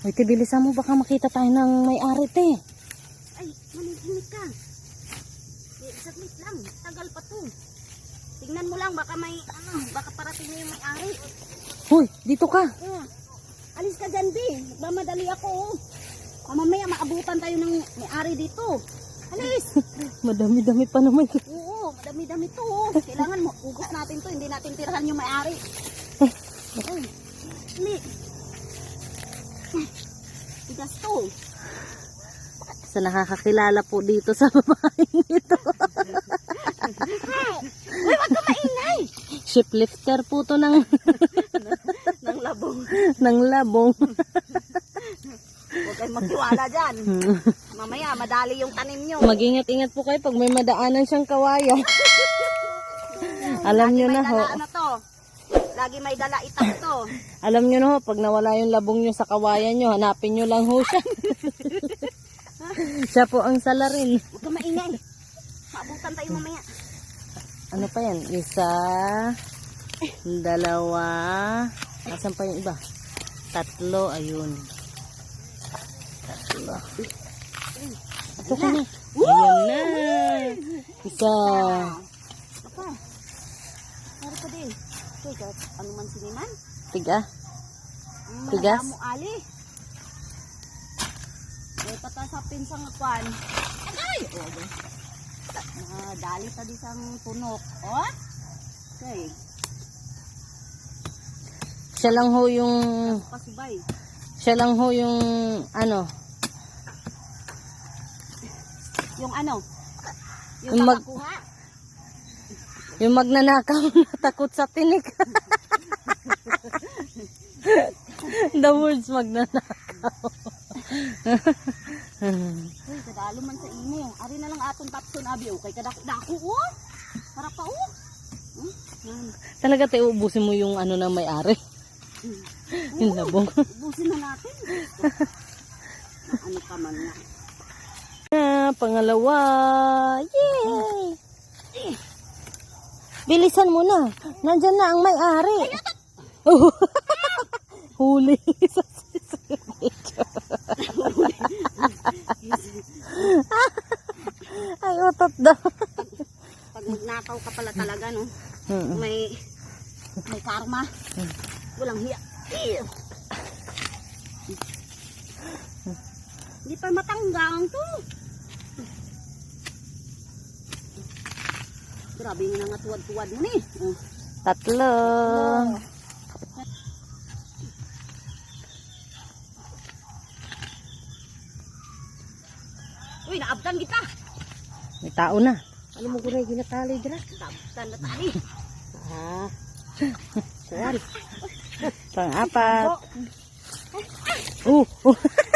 Uy, te, bilisan mo. Baka makita tayo ng may-ari, te. Ay, maniginig ka. Eh, saglit lang. Tagal pa to. Tingnan mo lang. Baka may, ano, baka parating na yung may-ari. Uy, dito ka. Uh, alis ka dyan, B. Magmamadali ako. Oh. Ah, mamaya maabutan tayo ng may-ari dito. Alis! Madami-dami pa naman. Oh, Oo, madami-dami to, oh. Kailangan mo, ugos natin to, hindi natin tirahan yung may-ari. Ay, hindi. Tigas to. Sa nakakakilala po dito sa babae nito. Uy, wag ka maingay! Shiplifter po to ng, Nang labong. ng labong. Huwag kayong magtiwala dyan. Mamaya, madali yung tanim nyo. Mag-ingat-ingat po kayo pag may madaanan siyang kawayan. Alam nyo may na ho. ano to? Lagi may dala itak to. Alam nyo na ho, pag nawala yung labong nyo sa kawayan nyo, hanapin nyo lang ho siya. siya po ang salarin. Huwag ka maingay. Maabutan tayo mamaya. Ano pa yan? Isa, dalawa, asan pa yung iba? Tatlo, ayun. Tatlo. Ito ka na. Ayan na. Isa. Apa? Meron pa din. Teka, ano man siniman? Tiga. Tigas? mo, Ali. May patasapin sa kwan. Agay! O, okay. Ah, dali ta di sang tunok. O? Okay. Siya lang ho yung, Pasubay. siya lang ho yung, ano, Yung ano? Yung Yung mag- yung magnanakaw na takot sa tinik. The words magnanakaw. Uy, kadalo man sa imo. Ari na lang atong tapson abi o kay kadako dako o. Para pa o. Hmm? Yan. Talaga tayo ubusin mo yung ano na may-ari. yung labong. Ubusin na natin. Na ano ka man nga. Pangalawa. Yay! Bilisan mo na. Nandyan na ang may-ari. Huli sa Ay, utot daw. Pag magnakaw ka pala talaga no. May may karma. Walang hiya. Hindi pa matanggang to. Grabe nga nga tuwad-tuwad mo ni. Oh. Tatlo. Uy, naabdan kita. May tao na. Ano mo gulay ginatali dira? Naabdan na tali. Ah. Kuwan. Pang-apat. Uh, uh.